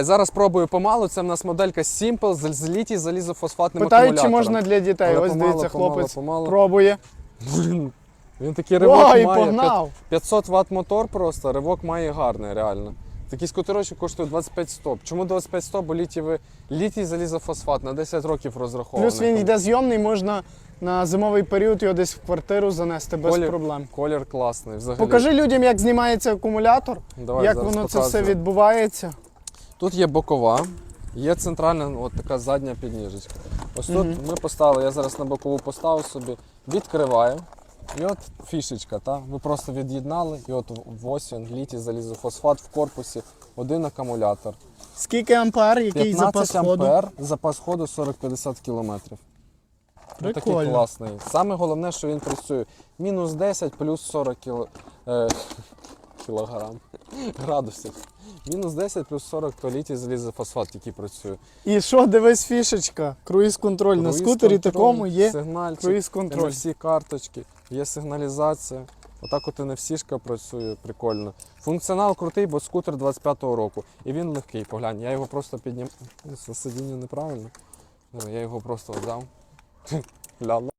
Зараз пробую помалу. Це в нас моделька Simple з літій залізофосфатним Питають, чи акумулятором. можна для дітей. Але Ось помало, дивіться, помало, хлопець помало. пробує. Блін, він такий ривок Ой, має. погнав! 500 Вт мотор просто, ривок має гарний, реально. Такий скутерочок коштує 25 стоп. Чому 25 стоп? Бо літій, літій залізофосфат на 10 років розрахований. Плюс він йде зйомний, можна на зимовий період його десь в квартиру занести без Колір- проблем. Колір класний. Взагалі. Покажи людям, як знімається акумулятор, Давай, як зараз воно це все показую. відбувається. Тут є бокова, є центральна, от така задня підніжечка. Ось тут ми поставили, я зараз на бокову поставив собі, відкриваю. І от фішечка, та? ви просто від'єднали, і от в ось він, літій залізофосфат в корпусі, один акумулятор. Скільки ампер, який 15 запас ходу? ампер, запас ходу 40-50 кілометрів. Ну, такий Прикольно. класний. Саме головне, що він працює мінус 10 плюс 40 кіло... е... кілограм градусів. Мінус 10 плюс 40 то літій залізофосфат, який працює. І що, дивись, фішечка, круїз-контроль. На скутері такому є круїз-контроль. NFC карточки, є сигналізація. Отак от NFC-шка працює, прикольно. Функціонал крутий, бо скутер 25-го року. І він легкий, поглянь. Я його просто піднім. Це сидіння неправильно. Я його просто взяв.